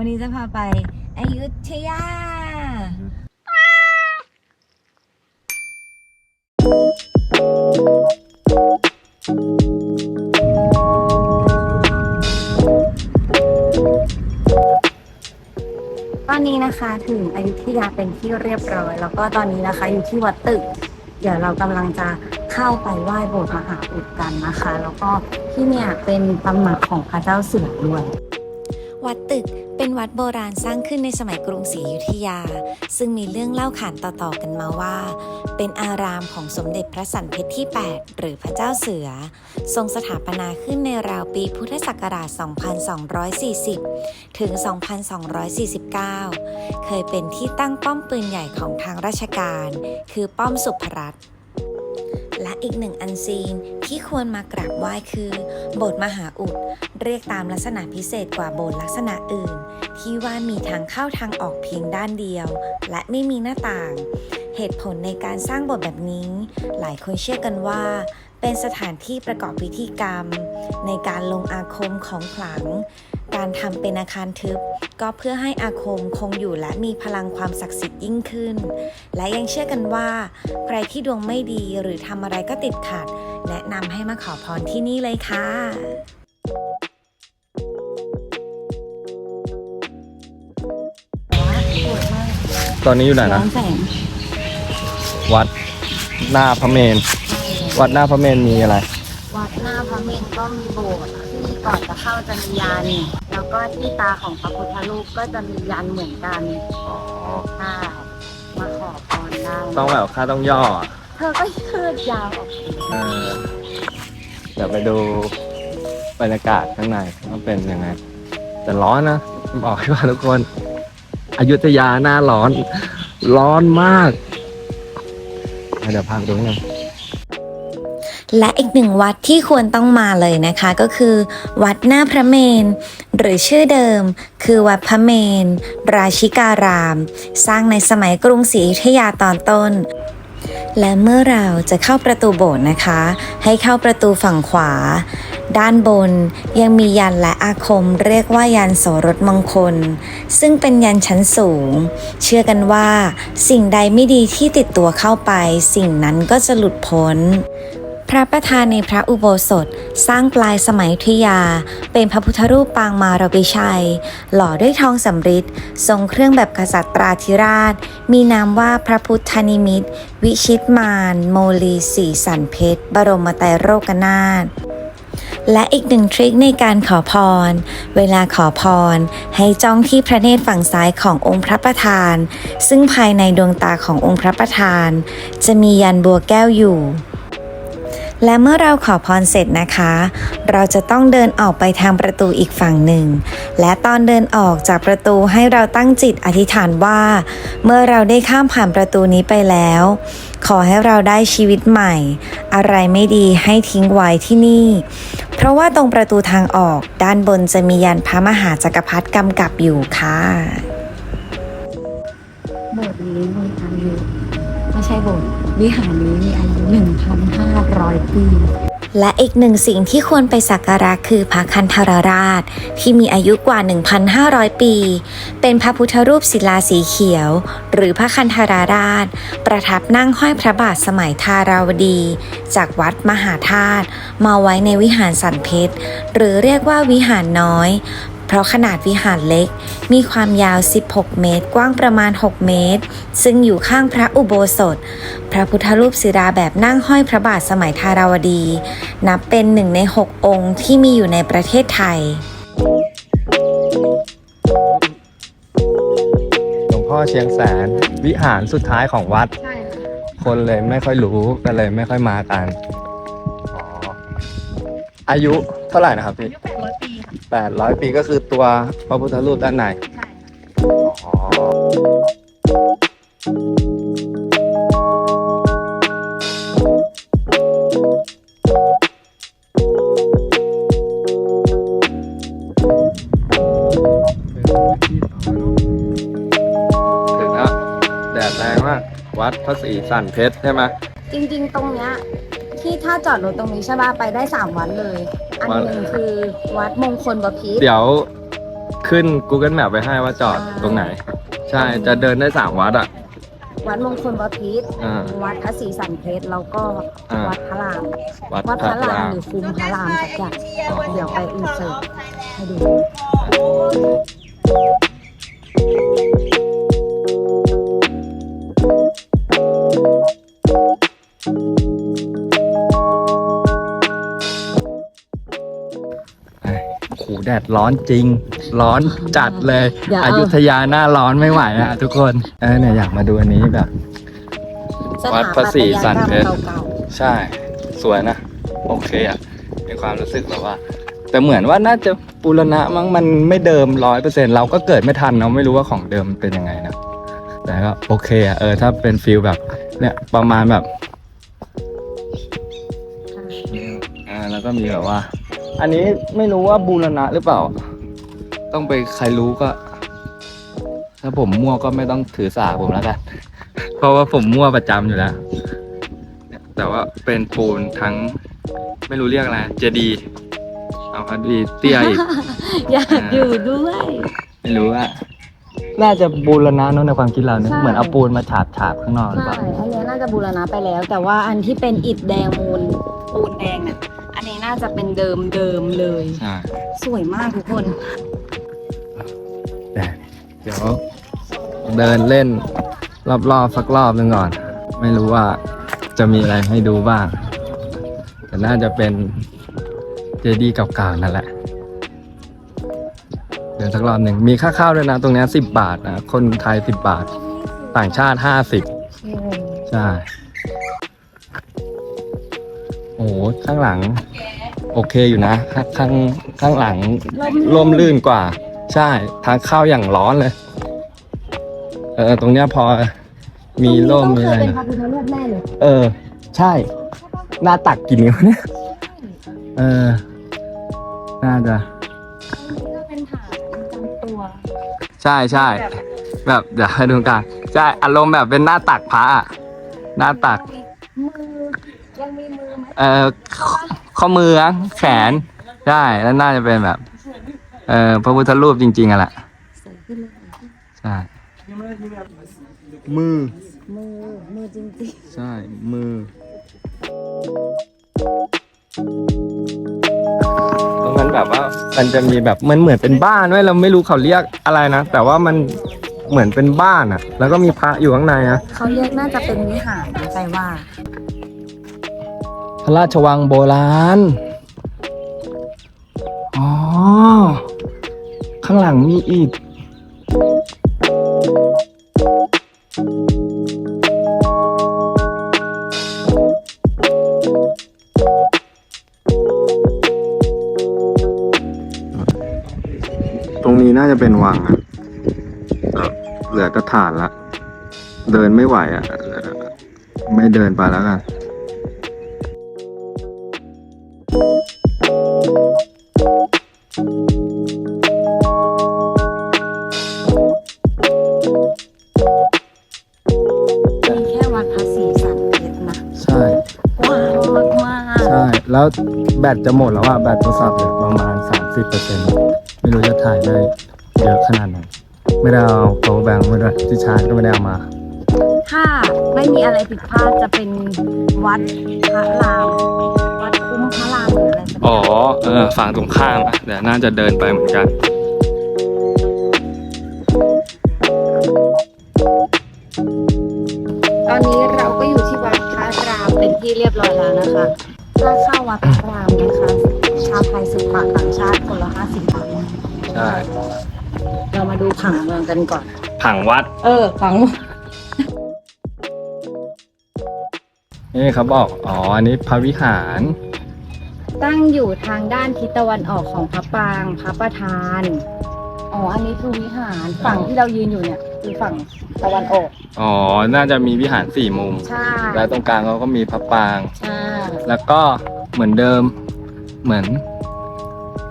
วันนี้จะพาไปอยุธยา ตอนนี้นะคะถึงอยุธยาเป็นที่เรียบร้อย แล้วก็ตอนนี้นะคะอยู่ที่วัดตึก เดี๋ยวเรากำลังจะเข้าไปไหว้โบสถ์มหาอุดกันนะคะ แล้วก็ที่เนี่ยเป็นตำหนักของพระเจ้าเสือด้วย วัดตึกเป็นวัดโบราณสร้างขึ้นในสมัยกรุงศรีอยุธยา ซึ่งมีเรื่องเล่าขานต่อๆกันมาว่า เป็นอารามของสมเด็จพระสันเพชรที่ 8 หรือพระเจ้าเสือ ทรงสถาปนาขึ้นในราวปีพุทธศักราช 2240 ถึง 2249 เคยเป็นที่ตั้งป้อมปืนใหญ่ของทางราชการ คือป้อมสุภรัตน์ อีกหนึ่งอันซีนที่ควรมากราบไหว้คือ โบสถ์มหาอุด เรียกตามลักษณะพิเศษกว่าโบสถ์ลักษณะอื่น ที่ว่ามีทางเข้าทางออกเพียงด้านเดียว และไม่มีหน้าต่าง เหตุผลในการสร้างโบสถ์แบบนี้ หลายคนเชื่อกันว่า เป็นสถานที่ประกอบพิธีกรรม ในการลงอาคมของขลัง การทำเป็นอาคารทึบ ก็เพื่อให้อาคมคงอยู่และมีพลังความศักดิ์สิทธิ์ยิ่งขึ้น และยังเชื่อกันว่า ใครที่ดวงไม่ดีหรือทำอะไรก็ติดขัด แนะนำให้มาขอพรที่นี่เลยค่ะตอนนี้อยู่ไหนย้นะอนแสง วัดหน้าพระเมน วัดหน้าพระเมนมีอะไร วัดหน้าพระเมรุก็มีโบสถ์ที่ก่อนจะเข้าจะมียันแล้วก็ที่ตาของพระพุทธรูปก็จะมียันเหมือนกันอ๋อค่ะมาขอพรได้ต้องแบบค่าต้องย่ออะเธอก็ยืดยาวออกเออเดี๋ยวไปดูบรรยากาศข้างในว่าเป็นยังไง แต่ร้อนนะบอกให้ว่าทุกคน อยุธยาหน้าร้อน ร้อนมาก เดี๋ยวพาไปดูหน่อยและอีกหนึ่งวัดที่ควรต้องมาเลยนะคะก็คือ วัดหน้าพระเมน หรือชื่อเดิม คือวัดพระเมน ราชิการาม สร้างในสมัยกรุงศรีอยุธยาตอนต้น และเมื่อเราจะเข้าประตูโบสถ์นะคะ ให้เข้าประตูฝั่งขวา ด้านบนยังมียันและอาคมเรียกว่ายันโสรถมงคล ซึ่งเป็นยันชั้นสูง เชื่อกันว่า สิ่งใดไม่ดีที่ติดตัวเข้าไป สิ่งนั้นก็จะหลุดพ้นพระประธานในพระอุโบสถสร้างปลายสมัยอยุยา เป็นพระพุทธรูปปางมารวิชัย หล่อด้วยทองสำริดทรงเครื่องแบบกษัตริย์ตราธิราช มีนามว่าพระพุทธนิมิตวิชิตมารโมลีสีสันเพชร บรมไตรโลกนาถ และอีกหนึ่งทริคในการขอพร เวลาขอพร ให้จ้องที่พระเนตรฝั่งซ้ายขององค์พระประธาน ซึ่งภายในดวงตาขององค์พระประธาน จะมียันบัวแก้วอยู่ และเมื่อเราขอพรเสร็จนะคะ เราจะต้องเดินออกไปทางประตูอีกฝั่งหนึ่ง และตอนเดินออกจากประตูให้เราตั้งจิตอธิษฐานว่า เมื่อเราได้ข้ามผ่านประตูนี้ไปแล้ว ขอให้เราได้ชีวิตใหม่ อะไรไม่ดีให้ทิ้งไว้ที่นี่ เพราะว่าตรงประตูทางออกด้านบนจะมียันพระมหาจักรพรรดิกำกับอยู่ค่ะโบสถ์นี้มีอายุไม่ใช่โบสถ์ วิหารนี้มีอายุ1,500 ปี และอีกหนึ่งสิ่งที่ควรไปสักการะคือพระคันธารราช ที่มีอายุกว่า 1,500 ปี เป็นพระพุทธรูปศิลาสีเขียว หรือพระคันธารราช ประทับนั่งห้อยพระบาทสมัยทาราวดี จากวัดมหาธาตุมาไว้ในวิหารสันเพชร หรือเรียกว่าวิหารน้อย เพราะขนาดวิหารเล็กมีความยาว 16 เมตร กว้างประมาณ 6 เมตร ซึ่งอยู่ข้างพระอุโบสถ พระพุทธรูปศิลาแบบนั่งห้อยพระบาทสมัยทาราวดี นับเป็นหนึ่งใน 6 องค์ที่มีอยู่ในประเทศไทย หลวงพ่อเชียงแสนวิหารสุดท้ายของวัด ใช่คนเลยไม่ค่อยรู้ก็เลยไม่ค่อยมากันอ๋ออายุเท่าไหร่นะครับพี่ อายุ 800ปีค่ะแปดร้อยปีก็คือตัวพระพุทธรูปด้านในใช่อ๋อถึงแล้วแดดแรงมากวัดพระศรีสันเพชรใช่ไหมจริง ๆ ตรงเนี้ยที่ถ้าจอดรถตรงนี้ใช่ป่ะไปได้3วัดเลย อันหนึ่งคือวัดมงคลบพิตร เดี๋ยวขึ้น Google Map ไปให้ว่าจอดตรงไหน ใช่ จะเดินได้สามวัดอะ วัดมงคลบพิตร อ่า วัดพระศรีสันเพชรแล้วก็อ่า วัดพระราม วัดวัดพพระระรารามมหรือคุ้มพระรามสักอย่างเดี๋ยวไปอินเสิร์ตให้ดูโแดดร้อนจริง ร้อนจัดเลย อย่าอเอายุธยาหน้าร้อนไม่ไหวอะทุกคนเออเนี่ยอยากมาดูอันนี้แบบสวัถาดพปัระศรีตยสันกรรมเพชรเก่าใช่ สวยนะ โอเคอะมีความรู้สึกแบบว่า แต่เหมือนว่าน่าจะบูรณะมั้งมันไม่เดิมร้อยเปอร์เซ็นเราก็เกิดไม่ทันเนาะไม่รู้ว่าของเดิมมันเป็นยังไงนะ แต่ก็โอเคอะเออถ้าเป็นฟิลแบบ เนี่ยประมาณแบบอ่าแล้วก็มีแบบว่า อันนี้ไม่รู้ว่าบูรณะหรือเปล่า ต้องไปใครรู้ก็ ถ้าผมมั่วก็ไม่ต้องถือสาผมแล้วกัน เพราะว่าผมมั่วประจำอยู่แล้ว แต่ว่าเป็นปูนทั้ง ไม่รู้เรียกอะไรเจดีย์เอาพัดดีเตี้ยอีกๆอยากอยู่ด้วย ไม่รู้ว่า น่าจะบูรณะเนอะในความคิดเราเนี่ยใช่ เหมือนเอาปูนมาฉาบฉาบๆข้างนอกหรือเปใช่ล่า อันนี้น่าจะบูรณะไปแล้ว แต่ว่าอันที่เป็นอิฐแดงมูลปูนแดงเนี่ย อันนี้น่าจะเป็นเดิมเดิมๆเลย ใช่สวยมากทุกคน แต่เดี๋ยวเดินเล่นรอบๆสักรอบหนึ่งก่อน ไม่รู้ว่าจะมีอะไรให้ดูบ้าง แต่น่าจะเป็นเจดีย์เก่าๆนั่นแหละ เดินสักรอบหนึ่งมีค่าเข้าด้วยนะ ตรงเนี้สิบบาทนะ คนไทยสิบบาท ต่างชาติห้าสิบใช่ โอ้โหข้างหลัง โอเคอยู่นะ ข้างข้างข้างหลังร่มรื่นกว่า ใช่ทางเข้าอย่างร้อนเลย เออตรงเนี้ยพอมีร่มมีอะไรเป็นนะพระพุทธรูปแน่เลยเออ ใช่ หน้าตักกี่นิ้วเนี่ยเออ น่าจะอันนี้ก็เป็นฐานประจำตัว ใช่ใช่แบบเดี๋ยวให้ดูกลางใช่อารมณ์แบบเป็นหน้าตักพระอะหน้าตักมือ ยังมีมือไหมเออข้อข้อมืออะแขนใช่แล้วน่าจะเป็นแบบ เออพระพุทธรูปจริงๆอะแหละสวยขึ้นเลยใช่มือมือมือจริงใช่มือ ตรงนั้นแบบว่ามันจะมีแบบมันเหมือนเป็นบ้านไว้ยเราไม่รู้เขาเรียกอะไรนะ แต่ว่ามันเหมือนเป็นบ้านอะแล้วก็มีพระอยู่ข้างในนะ ๆ เขาเรียกน่าจะเป็นวิหารนะใจว่าพ ระราชวังโบราณ อ๋อ ข้างหลังมีอีก ตรงนี้น่าจะเป็นวังอะเหลือแต่ฐานละ เดินไม่ไหวอะ ไม่เดินไปแล้วกัน ตจะหมดแล้วอะแบตโทรศัพท์เหลือประมาณ 30%ไม่รู้จะถ่ายได้เยอะขนาดไหน ไม่ได้เอา power bank มาด้วยที่ชาร์จก็ไม่ได้เอามาๆถ้าไม่มีอะไรผิดพลาดจะเป็นวัดพระราม วัดคุ้มพระรามหรืออะไรสักอย่างอ๋อ เออ ฝั่งตรงข้ามอะเดี๋ยวน่าจะเดินไปเหมือนกัน ตอนนี้เราก็อยู่ที่วัดพระรามเป็นที่เรียบร้อยแล้วนะคะ ค่าเข้าวัดพระรามนะคะชาวไทยสิบบาทต่างชาติคนละห้าสิบบาทใช่เรามาดูผังเมืองกันก่อน ผังวัด เออผังนี่เขาบอก อ๋อ อันนี้พระวิหาร ตั้งอยู่ทางด้านทิศตะวันออกของพระปรางพระประธาน อ๋อ อันนี้คือวิหารฝั่งที่เรายืนอยู่เนี่ย คือฝั่งตะวันออก อ๋อ น่าจะมีวิหารสี่มุม ใช่แล้วตรงกลางเขาก็มีพระปราง ใช่แล้วก็เหมือนเดิม เหมือน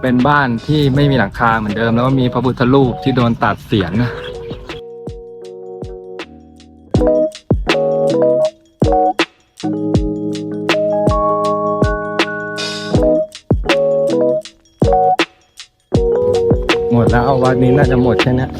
เป็นบ้านที่ไม่มีหลังคาเหมือนเดิม แล้วก็มีพระพุทธรูปที่โดนตัดเสียนนะหมดแล้วเอาวัดวันนี้น่าจะหมดแค่เนี้ย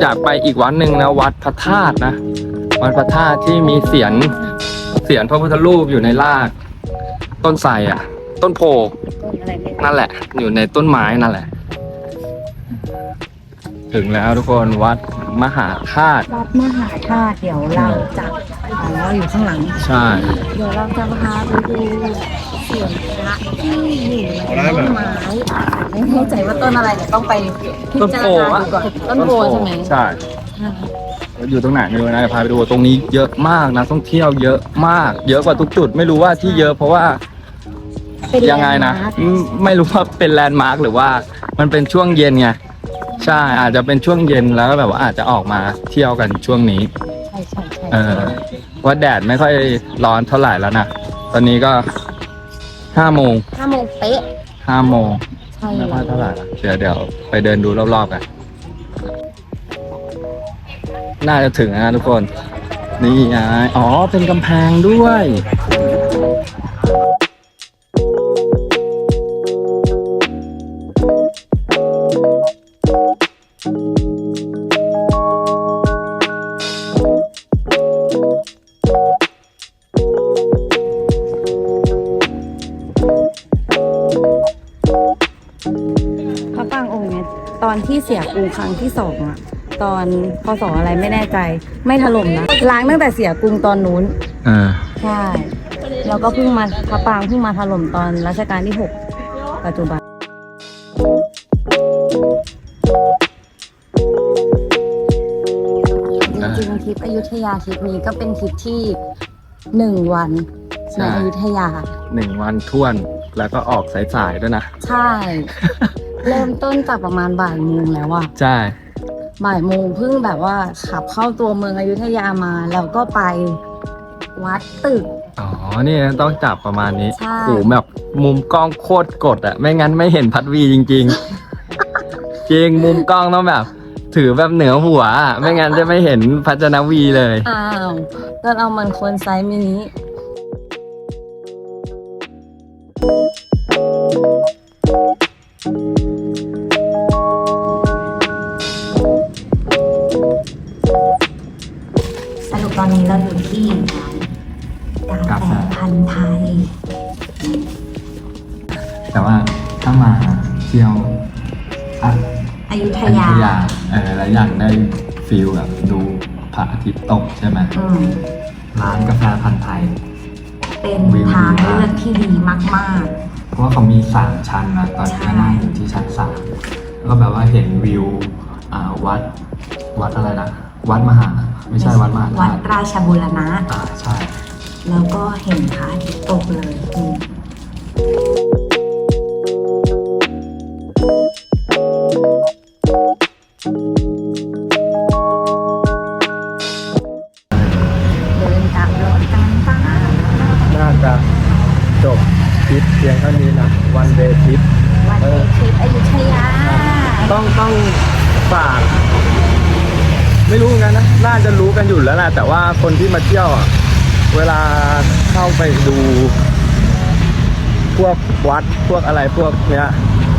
อยากไปอีกวัดหนึ่งนะวัดพระธาตุนะ วัดพระธาตุที่มีเสียนเสียนพระพุทธรูปอยู่ในราก ต้นไทรอะ ต้นโพต้นอะไรไม่รู้นั่นแหละ อยู่ในต้นไม้นั่นแหละ ถึงแล้วทุกคนวัดมหาธาตุวัดมหาธาตุเดี๋ยวเราจะอ๋ออยู่ข้างหลัง ใช่ เดี๋ยวเราจะพาไปดู เสียงพระที่อยู่ในต้นไม้ไม่แน่ใจว่าต้นอะไรเดี๋ยวต้องไปพิจารณาดูก่อนต้นโพใช่ไหมใช่อยู่ตรงไหนไม่รู้นะพาไปดูตรงนี้เยอะมากนะท่องเที่ยวเยอะมาก เยอะกว่าทุกจุด ไม่รู้ว่าที่เยอะเพราะว่าเป็นยังไงนะแลด์มาร์คอืมไม่รู้ว่าเป็นแลนด์มาร์คหรือว่า มันเป็นช่วงเย็นไงใช่อาจจะเป็นช่วงเย็นแล้วก็แบบว่าอาจจะออกมาเที่ยวกันช่วงนี้ใช่ใช่ใช่เออว่าแดดไม่ค่อยร้อนเท่าไหร่แล้วนะตอนนี้ก็ ห้าโมงห้าโมงเป๊ะห้าโมงใช่ไม่ค่แล้อยวเท่าไหร่ละเดี๋ยวเดี๋ยวไปเดินดูรอบๆกัน น่าจะถึงนะทุกคน นี่ไงอ๋อเป็นกำแพงด้วย ตอนที่เสียกรุงครั้งที่สองอะตอนพศอะไรไม่แน่ใจ ไม่ถล่มนะล้างตั้งแต่เสียกรุงตอนนู้นอ่าใช่แล้วก็เพิ่งมาพระปรางเพิ่งมาถล่มตอนรัชกาลที่หกปัจจุบันจริงๆทริปอยุธยาทริปนี้ก็เป็นทริปที่หนึ่งวันในอยุธยา หนึ่งวันท่วนแล้วก็ออกสายๆด้วยนะ ใช่ เริ่มต้นจากประมาณบ่ายโมงแล้วอะใช่ บ่ายโมงเพิ่งแบบว่าขับเข้าตัวเมืองอยุธยามา แล้วก็ไปวัดตึก อ๋อ นี่ต้องจับประมาณนี้ใช่ โอ้โหแบบมุมกล้องโคตรกดอะไม่งั้นไม่เห็นพัดวีจริง ๆ จริงมุมกล้องต้องแบบ ถือแบบเหนือหัวอะไม่งั้นจะไม่เห็นพัชนวีเลย อ้าวก็เอามันคนไซส์มินิ ธอยุยาธยาเออแล้วอยากได้ฟิลแบบดูพระอาทิตย์ตกใช่ไหมอืมร้านกาแฟพันธุ์ไทย เป็นวิวดีทางมากเลือกที่ดีมาก เพราะว่าเขามีสามชั้นนะตอนนี้ใช่นั่งอยู่ที่ชั้นสามแล้วก็แบบว่าเห็นวิวอ่าวัดวัดอะไรนะวัดมหา ๆไม่ใช่วัดมหาวัดธาตุราชบุรณะ อ่าใช่แล้วก็เห็นพระอาทิตย์ตกเลยอืม กันอยู่แล้วแหละแต่ว่าคนที่มาเที่ยวอะเวลาเข้าไปดู พวกวัดพวกอะไรพวกเนี้ย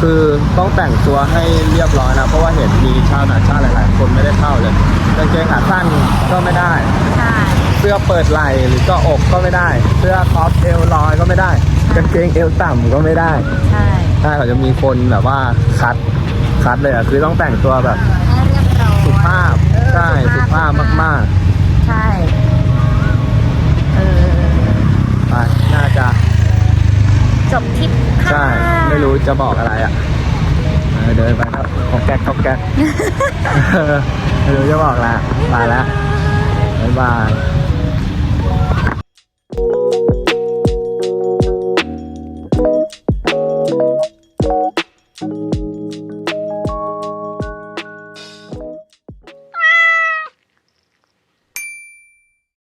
คือต้องแต่งตัวให้เรียบร้อยนะ เพราะว่าเห็นมีชาวต่างชาติหลาย ๆ คนไม่ได้เข้าเลยกางเกงขาสั้นก็ไม่ได้ ใช่เสื้อเปิดไหล่หรือก็อกก็ไม่ได้ เสื้อคอปเอวลอยก็ไม่ได้กางเกงเอวต่ำก็ไม่ได้ใช่ใช่เขาจะมีคนแบบว่าคัดคัดเลยอะคือต้องแต่งตัวแบบ ให้เรียบร้อย สุภาพเออ ใช่สุภาพมากใช่ เออ ๆไปน่าจะจบทริปค่ะใช่ ไม่รู้จะบอกอะไรอะเออเดินไปครับขอกแก๊กขอกแก๊กเออไม่รู้จะบอกแล้วไปแล้วบ๊ายบาย